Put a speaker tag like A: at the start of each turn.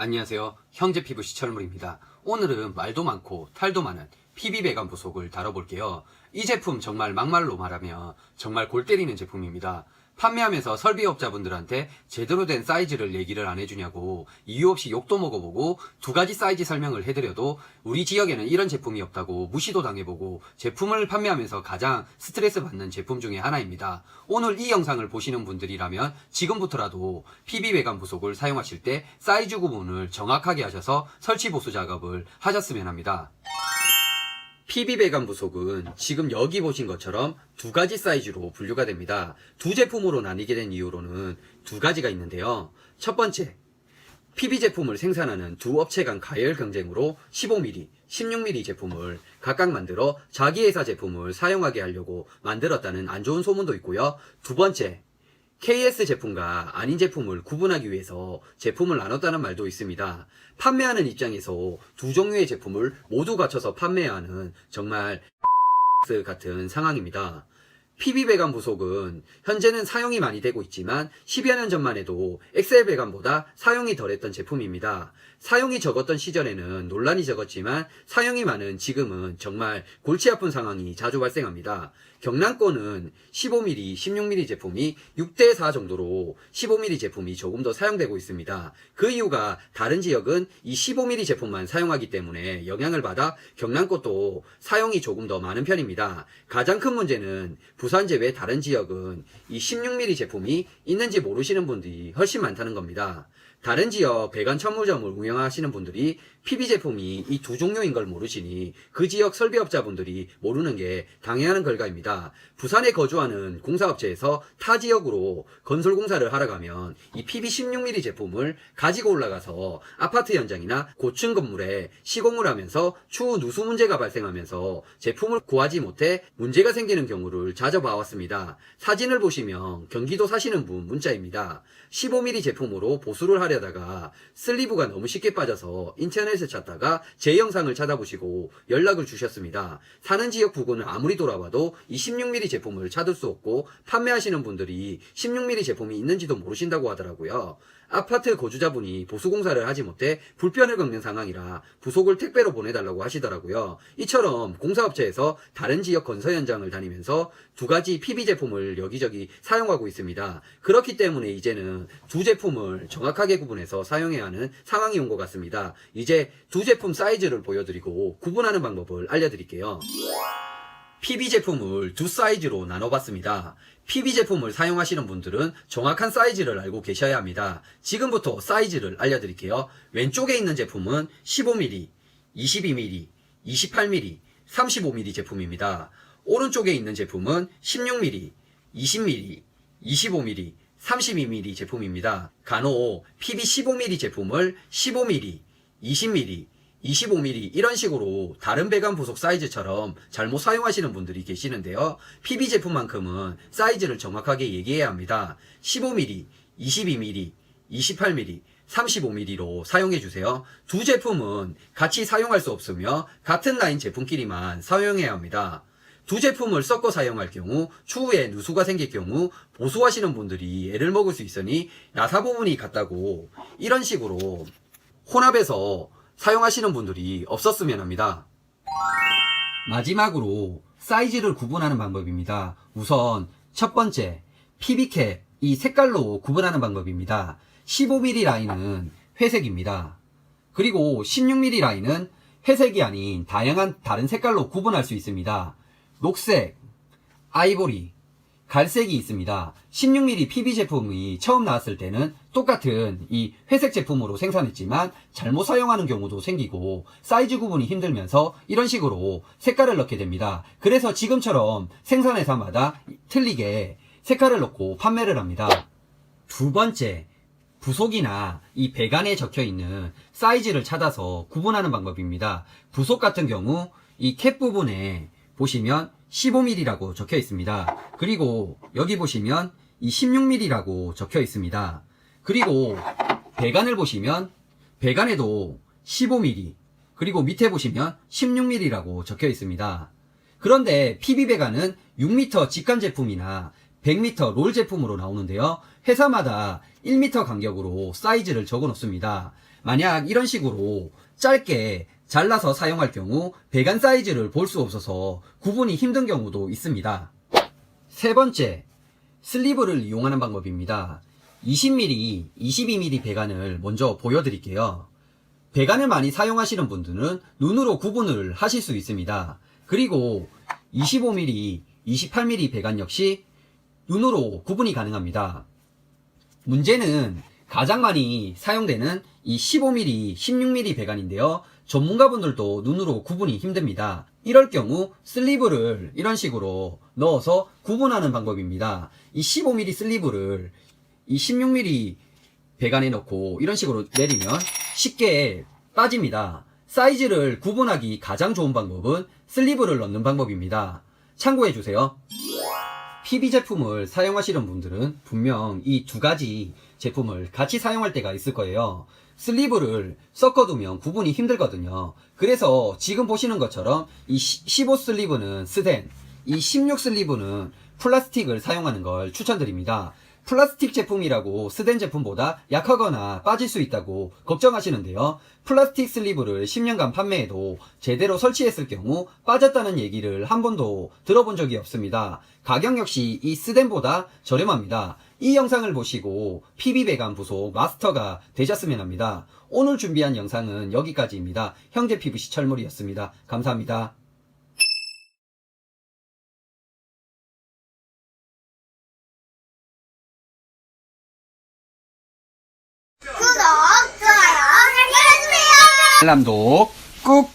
A: 안녕하세요. 형제 피부 시철물입니다. 오늘은 말도 많고 탈도 많은 PB 배관 부속을 다뤄볼게요. 이 제품 정말 막말로 말하면 정말 골 때리는 제품입니다. 판매하면서 설비업자분들한테 제대로 된 사이즈를 얘기를 안 해주냐고 이유 없이 욕도 먹어보고 두 가지 사이즈 설명을 해드려도 우리 지역에는 이런 제품이 없다고 무시도 당해보고 제품을 판매하면서 가장 스트레스 받는 제품 중에 하나입니다. 오늘 이 영상을 보시는 분들이라면 지금부터라도 PB 배관 부속을 사용하실 때 사이즈 구분을 정확하게 하셔서 설치 보수 작업을 하셨으면 합니다. PB 배관 부속은 지금 여기 보신 것처럼 두 가지 사이즈로 분류가 됩니다. 두 제품으로 나뉘게 된 이유로는 두 가지가 있는데요. 첫 번째, PB 제품을 생산하는 두 업체 간 가열 경쟁으로 15mm, 16mm 제품을 각각 만들어 자기 회사 제품을 사용하게 하려고 만들었다는 안 좋은 소문도 있고요. 두 번째, KS 제품과 아닌 제품을 구분하기 위해서 제품을 나눴다는 말도 있습니다. 판매하는 입장에서 두 종류의 제품을 모두 갖춰서 판매하는 정말 같은 상황입니다. PB 배관 부속은 현재는 사용이 많이 되고 있지만 10여 년 전만 해도 엑셀 배관보다 사용이 덜했던 제품입니다. 사용이 적었던 시절에는 논란이 적었지만 사용이 많은 지금은 정말 골치 아픈 상황이 자주 발생합니다. 경남권은 15mm, 16mm 제품이 6대4 정도로 15mm 제품이 조금 더 사용되고 있습니다. 그 이유가 다른 지역은 이 15mm 제품만 사용하기 때문에 영향을 받아 경남권도 사용이 조금 더 많은 편입니다. 가장 큰 문제는 부산 제외 다른 지역은 이 16mm 제품이 있는지 모르시는 분들이 훨씬 많다는 겁니다. 다른 지역 배관 천무점을 운영하시는 분들이 PB 제품이 이 두 종류인 걸 모르시니 그 지역 설비업자분들이 모르는 게 당연한 결과입니다. 부산에 거주하는 공사업체에서 타 지역으로 건설 공사를 하러 가면 이 PB 16mm 제품을 가지고 올라가서 아파트 현장이나 고층 건물에 시공을 하면서 추후 누수 문제가 발생하면서 제품을 구하지 못해 문제가 생기는 경우를 자주 봐왔습니다. 사진을 보시면 경기도 사시는 분 문자입니다. 15mm 제품으로 보수를 하려 다가 슬리브가 너무 쉽게 빠져서 인터넷을 찾다가 제 영상을 찾아보시고 연락을 주셨습니다. 사는 지역 부근을 아무리 돌아봐도 이 16mm 제품을 찾을 수 없고 판매하시는 분들이 16mm 제품이 있는지도 모르신다고 하더라고요. 아파트 거주자분이 보수공사를 하지 못해 불편을 겪는 상황이라 부속을 택배로 보내달라고 하시더라고요. 이처럼 공사업체에서 다른 지역 건설 현장을 다니면서 두 가지 PB 제품을 여기저기 사용하고 있습니다. 그렇기 때문에 이제는 두 제품을 정확하게 구분해서 사용해야 하는 상황이 온 것 같습니다. 이제 두 제품 사이즈를 보여드리고 구분하는 방법을 알려드릴게요. PB 제품을 두 사이즈로 나눠봤습니다. PB 제품을 사용하시는 분들은 정확한 사이즈를 알고 계셔야 합니다. 지금부터 사이즈를 알려드릴게요. 왼쪽에 있는 제품은 15mm, 22mm, 28mm, 35mm 제품입니다. 오른쪽에 있는 제품은 16mm, 20mm, 25mm, 32mm 제품입니다. 간혹 PB 15mm 제품을 15mm, 20mm, 25mm 이런 식으로 다른 배관 부속 사이즈처럼 잘못 사용하시는 분들이 계시는데요. PB 제품만큼은 사이즈를 정확하게 얘기해야 합니다. 15mm, 22mm, 28mm, 35mm로 사용해 주세요. 두 제품은 같이 사용할 수 없으며 같은 라인 제품끼리만 사용해야 합니다. 두 제품을 섞어 사용할 경우 추후에 누수가 생길 경우 보수하시는 분들이 애를 먹을 수 있으니 나사 부분이 같다고 이런 식으로 혼합해서 사용하시는 분들이 없었으면 합니다. 마지막으로 사이즈를 구분하는 방법입니다. 우선 첫 번째 PB캡 이 색깔로 구분하는 방법입니다. 15mm 라인은 회색입니다. 그리고 16mm 라인은 회색이 아닌 다양한 다른 색깔로 구분할 수 있습니다. 녹색, 아이보리, 갈색이 있습니다. 16mm PB 제품이 처음 나왔을 때는 똑같은 이 회색 제품으로 생산했지만 잘못 사용하는 경우도 생기고 사이즈 구분이 힘들면서 이런 식으로 색깔을 넣게 됩니다. 그래서 지금처럼 생산회사마다 틀리게 색깔을 넣고 판매를 합니다. 두 번째, 부속이나 이 배관에 적혀 있는 사이즈를 찾아서 구분하는 방법입니다. 부속 같은 경우 이 캡 부분에 보시면 15mm라고 적혀 있습니다. 그리고 여기 보시면 이 16mm라고 적혀 있습니다. 그리고 배관을 보시면 배관에도 15mm 그리고 밑에 보시면 16mm라고 적혀 있습니다. 그런데 PB 배관은 6m 직관 제품이나 100m 롤 제품으로 나오는데요. 회사마다 1m 간격으로 사이즈를 적어 놓습니다. 만약 이런 식으로 짧게 잘라서 사용할 경우 배관 사이즈를 볼 수 없어서 구분이 힘든 경우도 있습니다. 세 번째, 슬리브를 이용하는 방법입니다. 20mm, 22mm 배관을 먼저 보여드릴게요. 배관을 많이 사용하시는 분들은 눈으로 구분을 하실 수 있습니다. 그리고 25mm, 28mm 배관 역시 눈으로 구분이 가능합니다. 문제는 가장 많이 사용되는 이 15mm, 16mm 배관인데요. 전문가분들도 눈으로 구분이 힘듭니다. 이럴 경우 슬리브를 이런 식으로 넣어서 구분하는 방법입니다. 이 15mm 슬리브를 이 16mm 배관에 넣고 이런 식으로 내리면 쉽게 빠집니다. 사이즈를 구분하기 가장 좋은 방법은 슬리브를 넣는 방법입니다. 참고해 주세요. PB 제품을 사용하시는 분들은 분명 이 두 가지 제품을 같이 사용할 때가 있을 거예요. 슬리브를 섞어두면 구분이 힘들거든요. 그래서 지금 보시는 것처럼 이 15 슬리브는 스덴, 이 16 슬리브는 플라스틱을 사용하는 걸 추천드립니다. 플라스틱 제품이라고 스덴 제품보다 약하거나 빠질 수 있다고 걱정하시는데요. 플라스틱 슬리브를 10년간 판매해도 제대로 설치했을 경우 빠졌다는 얘기를 한 번도 들어본 적이 없습니다. 가격 역시 이 스덴보다 저렴합니다. 이 영상을 보시고 PB 배관 부속 마스터가 되셨으면 합니다. 오늘 준비한 영상은 여기까지입니다. 형제 PVC 철물이었습니다. 감사합니다. 알람도 꾹!